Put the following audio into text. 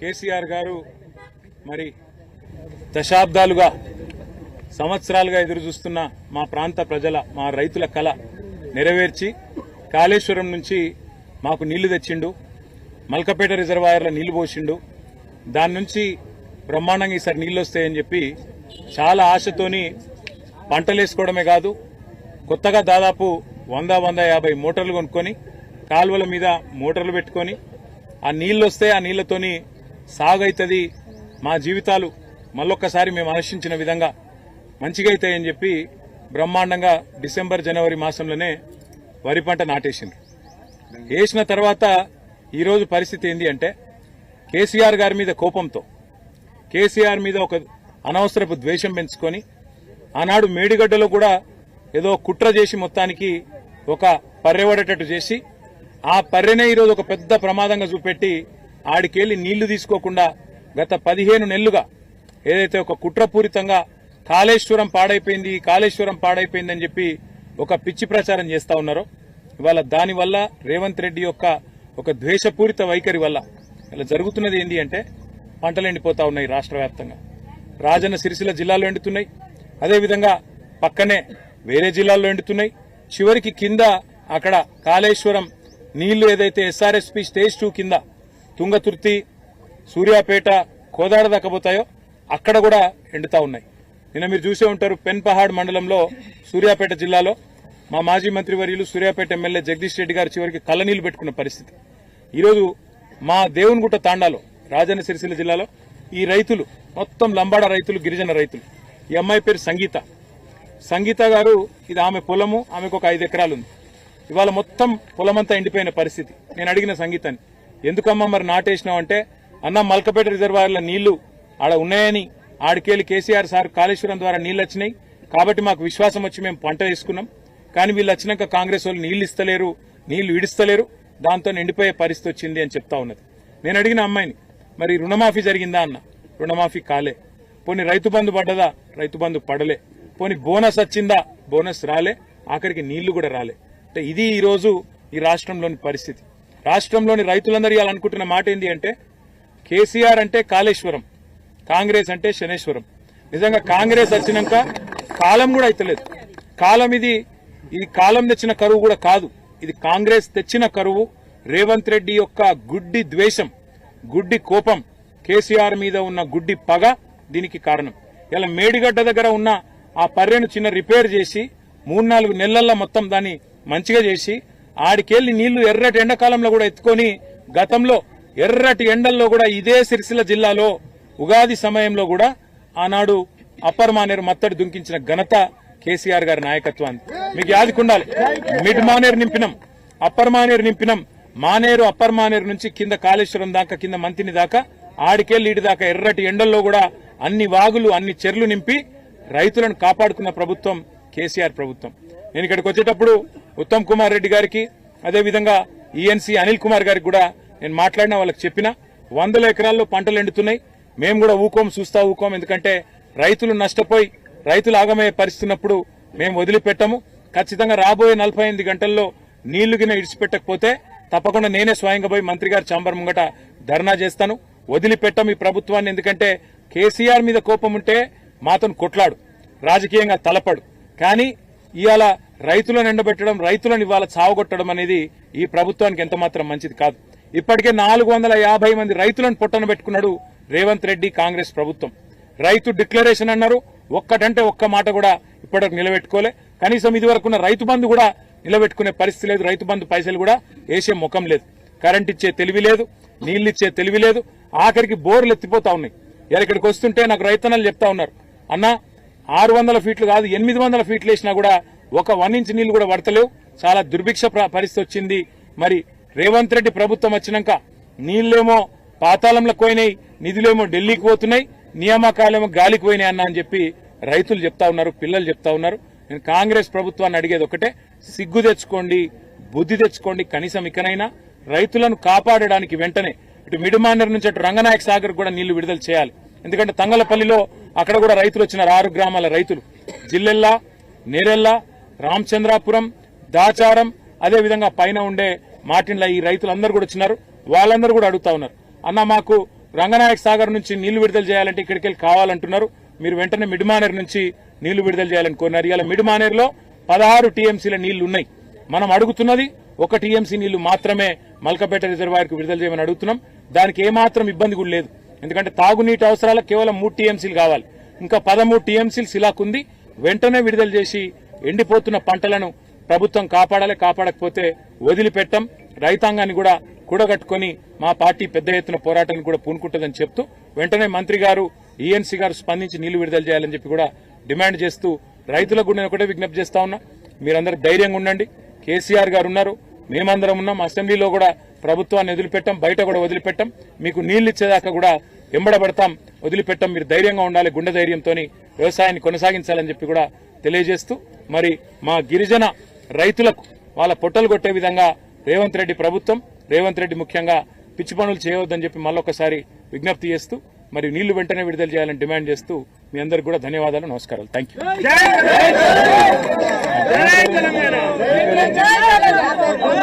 కేసీఆర్ గారు మరి దశాబ్దాలుగా సంవత్సరాలుగా ఎదురు చూస్తున్న మా ప్రాంత ప్రజల మా రైతుల కళ నెరవేర్చి కాళేశ్వరం నుంచి మాకు నీళ్ళు తెచ్చిండు మల్కపేట రిజర్వాయర్లో నీళ్ళు పోసిండు. దాని నుంచి బ్రహ్మాండంగా ఈసారి నీళ్ళు వస్తాయని చెప్పి చాలా ఆశతోని పంటలు వేసుకోవడమే కాదు కొత్తగా దాదాపు వంద వంద యాభై మోటార్లు కొనుక్కొని కాలువల మీద మోటార్లు పెట్టుకొని ఆ నీళ్ళు వస్తే ఆ నీళ్ళతోని సాగు అవుతుంది మా జీవితాలు మళ్ళొక్కసారి మేము ఆశించిన విధంగా మంచిగా అవుతాయని చెప్పి బ్రహ్మాండంగా డిసెంబర్ జనవరి మాసంలోనే వరి పంట నాటేసింది వేసిన తర్వాత ఈరోజు పరిస్థితి ఏంది అంటే కేసీఆర్ గారి మీద కోపంతో కేసీఆర్ మీద ఒక అనవసరపు ద్వేషం పెంచుకొని ఆనాడు మేడిగడ్డలో కూడా ఏదో కుట్ర చేసి మొత్తానికి ఒక పర్రెవడేటట్టు చేసి ఆ పర్రెనే ఈరోజు ఒక పెద్ద ప్రమాదంగా చూపెట్టి ఆడికెళ్ళి నీళ్ళు తీసుకోకుండా గత పదిహేను నెలలుగా ఏదైతే ఒక కుట్రపూరితంగా కాళేశ్వరం పాడైపోయింది కాళేశ్వరం పాడైపోయింది అని చెప్పి ఒక పిచ్చి ప్రచారం చేస్తా ఉన్నారో ఇవాళ దానివల్ల రేవంత్ రెడ్డి యొక్క ఒక ద్వేషపూరిత వైఖరి వల్ల ఇలా జరుగుతున్నది ఏంటి అంటే పంటలు ఎండిపోతా ఉన్నాయి రాష్ట్ర వ్యాప్తంగా. రాజన్న సిరిసిల్ల జిల్లాలో ఎండుతున్నాయి. అదేవిధంగా పక్కనే వేరే జిల్లాల్లో ఎండుతున్నాయి. చివరికి కింద అక్కడ కాళేశ్వరం నీళ్ళు ఏదైతే ఎస్ఆర్ఎస్పి స్టేజ్ టూ కింద తుంగతుర్తి సూర్యాపేట కోదాడ దక్కపోతాయో అక్కడ కూడా ఎండుతా ఉన్నాయి. నిన్న మీరు చూసే ఉంటారు పెన్పహాడ్ మండలంలో సూర్యాపేట జిల్లాలో మా మాజీ మంత్రి వర్యులు సూర్యాపేట ఎమ్మెల్యే జగదీష్ రెడ్డి గారు చివరికి కళ్ళనీళ్ళు పెట్టుకున్న పరిస్థితి. ఈరోజు మా దేవునిగుట్ట తాండాలో రాజన్న సిరిసిల్ల జిల్లాలో ఈ రైతులు మొత్తం లంబాడ రైతులు గిరిజన రైతులు. ఈ అమ్మాయి పేరు సంగీత. సంగీత గారు ఇది ఆమె పొలము ఆమెకు ఒక ఐదు ఎకరాలు ఉంది ఇవాళ మొత్తం పొలమంతా ఎండిపోయిన పరిస్థితి. నేను అడిగిన సంగీతాన్ని. ఎందుకమ్మా మరి నాటేసినావు అంటే అన్న మల్కపేట రిజర్వాయర్ల నీళ్ళు ఆడ ఉన్నాయని ఆడికెళ్ళి కేసీఆర్ సార్ కాళేశ్వరం ద్వారా నీళ్ళు వచ్చినాయి కాబట్టి మాకు విశ్వాసం వచ్చి మేము పంట వేసుకున్నాం. కానీ వీళ్ళు వచ్చినాక కాంగ్రెస్ వాళ్ళు నీళ్ళు ఇస్తలేరు నీళ్ళు విడిస్తలేరు దాంతో నిండిపోయే పరిస్థితి వచ్చింది అని చెప్తా ఉన్నది. నేను అడిగిన అమ్మాయిని మరి రుణమాఫీ జరిగిందా అన్న? రుణమాఫీ కాలే. పోనీ రైతు బంధు పడ్డదా? రైతు బంధు పడలే. పోనీ బోనస్ వచ్చిందా? బోనస్ రాలే. ఆఖరికి నీళ్ళు కూడా రాలే. అంటే ఇది ఈరోజు ఈ రాష్ట్రంలోని పరిస్థితి. రాష్ట్రంలోని రైతులందరూ ఇవాళ అనుకుంటున్న మాట ఏంటి అంటే కేసీఆర్ అంటే కాళేశ్వరం కాంగ్రెస్ అంటే శనేశ్వరం. నిజంగా కాంగ్రెస్ వచ్చినాక కాలం కూడా అయితలేదు. కాలం ఇది ఇది కాలం తెచ్చిన కరువు కూడా కాదు. ఇది కాంగ్రెస్ తెచ్చిన కరువు రేవంత్ రెడ్డి యొక్క గుడ్డి ద్వేషం గుడ్డి కోపం కేసీఆర్ మీద ఉన్న గుడ్డి పగ దీనికి కారణం. ఇలా మేడిగడ్డ దగ్గర ఉన్న ఆ పర్రెను చిన్న రిపేర్ చేసి మూడు నాలుగు నెలల్లో మొత్తం దాన్ని మంచిగా చేసి ఆడికెళ్ళి నీళ్ళు ఎర్రటి ఎండాకాలంలో కూడా ఎత్తుకొని గతంలో ఎర్రటి ఎండల్లో కూడా ఇదే సిరిసిల్ల జిల్లాలో ఉగాది సమయంలో కూడా ఆనాడు అప్పర్ మానేరు మత్తడి దుంకించిన ఘనత కేసీఆర్ గారి నాయకత్వాన్ని. మీకు యాదికుండాలి మిడ్ మానేరు నింపినం అప్పర్ మానేరు నింపినం. మానేరు అప్పర్ మానేరు నుంచి కింద కాళేశ్వరం దాకా కింద మంతిని దాకా ఆడికెళ్ళి ఇటు దాకా ఎర్రటి ఎండల్లో కూడా అన్ని వాగులు అన్ని చెర్లు నింపి రైతులను కాపాడుకున్న ప్రభుత్వం కేసీఆర్ ప్రభుత్వం. నేను ఇక్కడికి వచ్చేటప్పుడు ఉత్తమ్ కుమార్ రెడ్డి గారికి అదేవిధంగా ఈఎన్సీ అనిల్ కుమార్ గారికి కూడా నేను మాట్లాడిన వాళ్ళకి చెప్పిన వందల ఎకరాల్లో పంటలు ఎండుతున్నాయి. మేము కూడా ఊకోం చూస్తా ఊకోం ఎందుకంటే రైతులు నష్టపోయి రైతులు ఆగమయ్యే పరిస్థితున్నప్పుడు మేము వదిలిపెట్టము. ఖచ్చితంగా రాబోయే నలభై ఎనిమిది గంటల్లో నీళ్ళు గిన ఇడిచిపెట్టకపోతే తప్పకుండా నేనే స్వయంగా పోయి మంత్రి గారి చాంబర్ ముంగట ధర్నా చేస్తాను. వదిలిపెట్టం ఈ ప్రభుత్వాన్ని ఎందుకంటే కేసీఆర్ మీద కోపం ఉంటే మాతను కొట్లాడు రాజకీయంగా తలపడు. కానీ ఇవాళ రైతులను ఎండబెట్టడం రైతులను ఇవాళ చావగొట్టడం అనేది ఈ ప్రభుత్వానికి ఎంత మాత్రం మంచిది కాదు. ఇప్పటికే నాలుగు వందల యాభై మంది రైతులను పొట్టన పెట్టుకున్నాడు రేవంత్ రెడ్డి కాంగ్రెస్ ప్రభుత్వం. రైతు డిక్లరేషన్ అన్నారు ఒక్కటంటే ఒక్క మాట కూడా ఇప్పటివరకు నిలబెట్టుకోలే. కనీసం ఇది వరకున్న రైతు బంధు కూడా నిలబెట్టుకునే పరిస్థితి లేదు రైతు బంధు పైసలు కూడా వేసే ముఖం లేదు. కరెంట్ ఇచ్చే తెలివి లేదు నీళ్ళు ఇచ్చే తెలివి లేదు ఆఖరికి బోర్లు ఎత్తిపోతా ఉన్నాయి. ఇలా ఇక్కడికి వస్తుంటే నాకు రైతన్నలు చెప్తా ఉన్నారు అన్నా ఆరు వందల ఫీట్లు కాదు ఎనిమిది వందల ఫీట్లు వేసినా కూడా ఒక వన్ ఇంచ్ నీళ్ళు కూడా పడతలేవు. చాలా దుర్భిక్ష పరిస్థితి వచ్చింది. మరి రేవంత్ రెడ్డి ప్రభుత్వం వచ్చినాక నీళ్ళేమో పాతాళంలో పోయినాయి నిధులేమో ఢిల్లీకి పోతున్నాయి నియామకాలేమో గాలికి పోయినాయి అన్న అని చెప్పి రైతులు చెప్తా ఉన్నారు పిల్లలు చెప్తా ఉన్నారు. నేను కాంగ్రెస్ ప్రభుత్వాన్ని అడిగేది ఒకటే సిగ్గు తెచ్చుకోండి బుద్ధి తెచ్చుకోండి కనీసం ఇకనైనా రైతులను కాపాడడానికి వెంటనే ఇటు మిడిమానర్ నుంచి అటు రంగనాయక సాగర్ కూడా నీళ్ళు విడుదల చేయాలి. ఎందుకంటే తంగలపల్లిలో అక్కడ కూడా రైతులు వచ్చినారు. ఆరు గ్రామాల రైతులు. జిల్లెల్లా నేరెల్లా రామచంద్రాపురం దాచారం అదే విధంగా పైన ఉండే మాటిన్ల ఈ రైతులందరూ కూడా వచ్చినారు. వాళ్ళందరూ కూడా అడుగుతా ఉన్నారు. అన్న మాకు రంగనాయక సాగర్ నుంచి నీళ్ళు విడుదల చేయాలంటే ఇక్కడికి వెళ్ళి కావాలంటున్నారు. మీరు వెంటనే మిడిమానేర్ నుంచి నీళ్ళు విడుదల చేయాలని కోరినారు. ఇలా మిడిమానేర్లో పదహారు టీఎంసీల నీళ్ళు ఉన్నాయి. మనం అడుగుతున్నది ఒక టీఎంసీ నీళ్ళు మాత్రమే మల్కపేట రిజర్వాయర్కు విడుదల చేయమని అడుగుతున్నాం. దానికి ఏమాత్రం ఇబ్బంది కూడా లేదు. ఎందుకంటే తాగునీటి అవసరాలకు కేవలం మూడు టీఎంసీలు కావాలి. ఇంకా పదమూడు టీఎంసీలు సిలాకుంది వెంటనే విడుదల చేసి ఎండిపోతున్న పంటలను ప్రభుత్వం కాపాడాలి కాపాడకపోతే వదిలిపెట్టం. రైతాంగాన్ని కూడా కూడగట్టుకొని మా పార్టీ పెద్ద ఎత్తున పోరాటాన్ని కూడా పూనుకుంటుందని చెప్తూ వెంటనే మంత్రి గారు ఈఎన్సీ గారు స్పందించి నీళ్ళు విడుదల చేయాలని చెప్పి కూడా డిమాండ్ చేస్తూ రైతులకు కూడా నేను ఒకటే విజ్ఞప్తి చేస్తా ఉన్నా. మీరందరూ ధైర్యంగా ఉండండి. కేసీఆర్ గారు ఉన్నారు. మేమందరం ఉన్నాం. అసెంబ్లీలో కూడా ప్రభుత్వాన్ని వదిలిపెట్టం బయట కూడా వదిలిపెట్టం మీకు నీళ్ళు ఇచ్చేదాకా కూడా వెంబడబడతాం వదిలిపెట్టం మీరు ధైర్యంగా ఉండాలి గుండె ధైర్యంతో వ్యవసాయాన్ని కొనసాగించాలని చెప్పి కూడా తెలియజేస్తూ మరి మా గిరిజన రైతులకు వాళ్ళ పొట్టలు కొట్టే విధంగా రేవంత్ రెడ్డి ప్రభుత్వం రేవంత్ రెడ్డి ముఖ్యంగా పిచ్చి పనులు చేయవద్దని చెప్పి మళ్ళొకసారి విజ్ఞప్తి చేస్తూ మరి నీళ్ళు వెంటనే విడుదల చేయాలని డిమాండ్ చేస్తూ మీ అందరికి కూడా ధన్యవాదాలు నమస్కారాలు థ్యాంక్ యూ